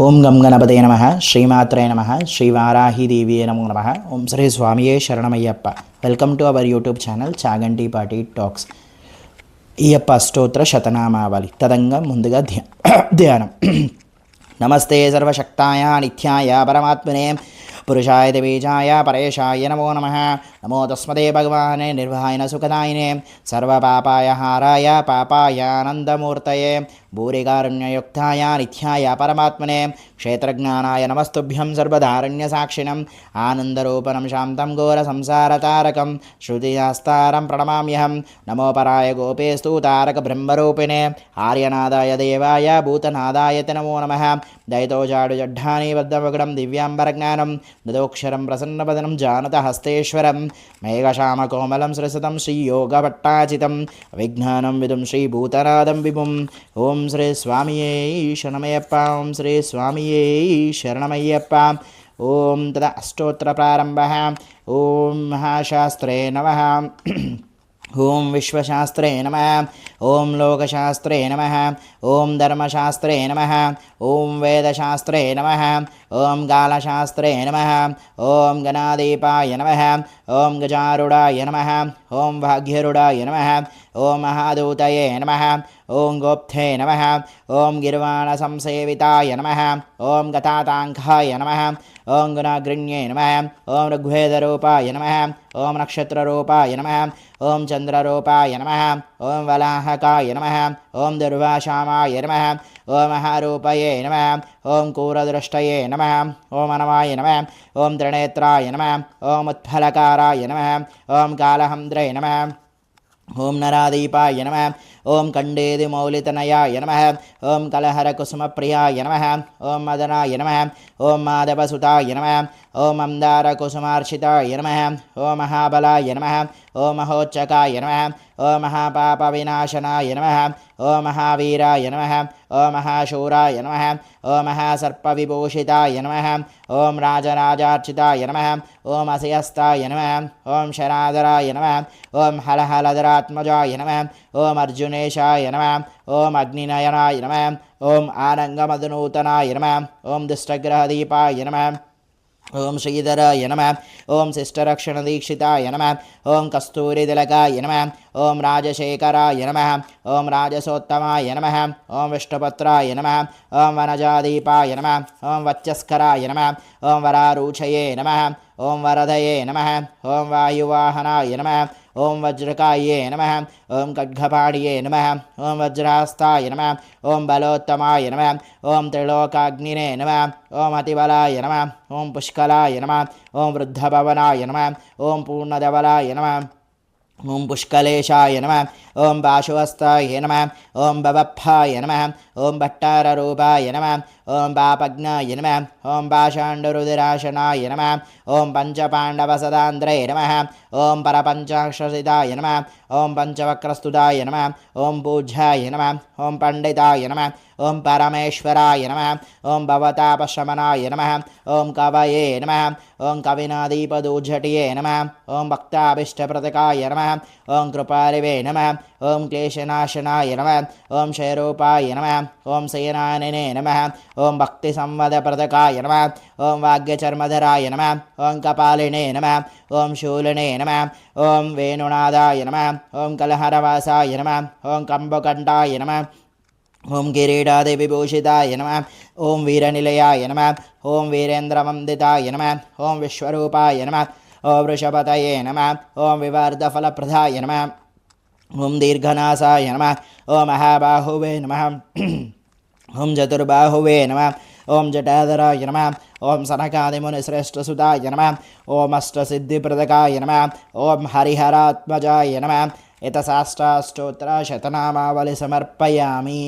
ఓం గం గణపతే నమ శ్రీమాత్రే నమ శ్రీవారాహిదేవియే నమో నమ. ఓం శ్రీ స్వామియే శరణమయ్యప్ప. Welcome to our YouTube channel Chaganti Pati talks. ఈయప్ప అష్టోత్తర శతనామావళి. తదంగా ముందుగా ధ్యానం. నమస్తే సర్వశక్తాయ నిత్యాయ పరమాత్మనే పురుషాయ బీజాయ పరేషాయ నమో నమ. నమో తస్మదే భగవానే నిర్వహాయన సుఖదాయినే సర్వపాపాయ హారాయ పాపాయానందమూర్తయే భూరికారుణ్యయుక్తాయ నిత్యాయ పరమాత్మనే క్షేత్రజ్ఞానాయ నమస్తుభ్యం సర్వధారణ్యసాక్షిణం ఆనందరూపణం శాంతం ఘోర సంసారతారకం శృతిశాస్తారం ప్రణమామ్యహం నమోపరాయ గోపేస్తు తారక బ్రహ్మరూపిణే ఆర్యనాదాయ దేవాయ భూతనాదాయ నమో నమ దయతోజాడు జడ్ఢాని బద్ధమగుడం దివ్యాంబరజ్ఞానం దదోక్షరం ప్రసన్నపదనం జానత హస్తేశ్వరం మేఘశ్యామకోమలం సృసతం శ్రీయోగపట్టాచితం విజ్ఞానం విదుం శ్రీభూతనాదం విభుం ఓం శ్రీ స్వామియే శరణమయ్యప్ప ఓం శ్రీ స్వామియే శరణమయ్యప్ప ఓం తద అష్టోత్తర ప్రారంభ ఓం మహాశాస్త్రే నమ ఓం విశ్వశాస్త్రే నమ ఓం లోకశాస్త్రే నమ ఓం ధర్మశాస్త్రే నమ ఓం వేదశాస్త్రే నమ ఓం గాలశాస్త్రే నమ ఓం గణాదీపాయ నమ ఓం గజారుడాయ నమ ఓం భాగ్యరుడాయ నమ ఓం మహాదూతయే నమ ఓం గోప్తే నమ ఓం గిర్వాణ సంసేవితాయ నమ ఓం గతాతాంకాయ నమ ఓం గుణాగ్రణ్యే నమ ఓం ఋగ్వేదరూపాయ నమ ఓం నక్షత్రరూపాయ నమ ఓం చంద్రరూపాయ నమ ఓం వలాహకాయ నమ ఓం దుర్వాశామాయ నమ ఓం మహారూపయే నమ ఓం కూరదృష్టయే నమ ఓం అనమాయ నమ ఓం త్రినేత్రాయ నమ ఓం ఉత్ఫలకారాయ నమ ఓం కాళహంద్రే నమ ఓం నరాదీపాయ నమ ఓం కండేది మౌలితనయాయ నమ ఓం కలహర కుసుమ ప్రియాయ నమ ఓం మదనాయ నమ ఓం మాధవసుతాయ నమ ఓం అందార అందారకుసుమార్చితాయ నమ ఓం మహాబలాయ నమ ఓం మహోచ్చకాయ నమ ఓం మహాపాపవినాశనాయ నమ ఓం మహావీరాయ నమ ఓం మహాశూరాయ నమ మహాసర్ప మహాసర్పవిభూషితాయ నమ ఓం రాజరాజార్చితాయ నమ ఓం అశయస్తాయ నమ ఓం శరాధరాయ నమ ఓం హలహలధరాత్మజాయ నమ ఓం అర్జున అర్జునేశాయ నమ ఓం అగ్నినయనాయ నమ ఓం ఆనంగమధునూతనాయ నమ ఓం దుష్టగ్రహదీపాయ నమ ఓం శ్రీధరాయ నమ ఓం శిష్టరక్షణ దీక్షితాయ నమ ఓం కస్తూరి తిలకాయ నమ ఓం రాజశేఖరాయ నమ ఓం రాజసోత్తమాయ నమ ఓం విష్ణుపత్రాయ నమ ఓం వనజాదీపాయ నమ ఓం వత్యస్కరాయ నమ ఓం వరారూచయే నమ ఓం వరదయే నమ ఓం వాయువాహనాయ నమ ఓం వజ్రకాయే నమ ఓం ఖడ్గపాణియే నమ ఓం వజ్రాస్తాయ నమ ఓం బలోత్తమాయ నమ ఓం త్రిలోకాగ్నినే నమ ఓం అతిబలాయ నమ ఓం పుష్కలాయ నమ ఓం వృద్ధభవనాయ నమ ఓం పూర్ణధవలాయ నమ ఓం పుష్కలేశాయ నమ ఓం పాశువస్తాయ నమ ఓం భవప్పాయ నమ ఓం భట్టారూపాయ నమ ఓం పాపజ్ఞాయ నమ ఓం పాషాండరుదిరాశనాయ నమ ఓం పంచపాండవసదాంధ్రే నమ ఓం పరపంచాక్షసితాయ నమ ఓం పంచవక్రస్తుతాయ నమ ఓం పూజ్యాయ నమ ఓం పండితాయ నమ ఓం పరమేశ్వరాయ నమ ఓం భవతాపశమనాయ నమ ఓం కవయే నమ ఓం కవినాదీపదూజటియే నమ ఓం భక్తాభిష్టప్రతకాయ నమ ఓం కృపారివే నమ ఓం క్లేశనాశనాయ నమ ఓం శయరూపాయ నమ ఓం శయనానినే నమ ఓం భక్తి సంవద ప్రతకాయ నమ ఓం వాగ్యచర్మధరాయ నమ ఓం కపాలినే నమ ఓం శూలినే నమ ఓం వేణునాదాయ నమ ఓం కలహరవాసాయ నమ ఓం కంబకంఠాయ నమ ఓం కిరీటాది విభూషితాయ నమ ఓం వీరనిలయాయ నమ ఓం వీరేంద్రమందితాయ నమ ఓం విశ్వరూపాయ నమ ఓం వృషభతయే నమ ఓం వివర్ధఫలప్రదాయ నమ ఓం దీర్ఘనాశాయ నమ ఓ మహాబాహువే నమ ఓం చతుర్బాహువే నమ. ఓం జటాధరాయ నమ. ఓం సనకాదిమునిశ్రేష్ఠసుతాయ నమ. ఓం అష్టసిద్ధిప్రదకాయ నమ. ఓం హరిహరాత్మజాయ నమ. ఇత శాస్త్రాష్టోత్తర శతనామావళి సమర్పయామి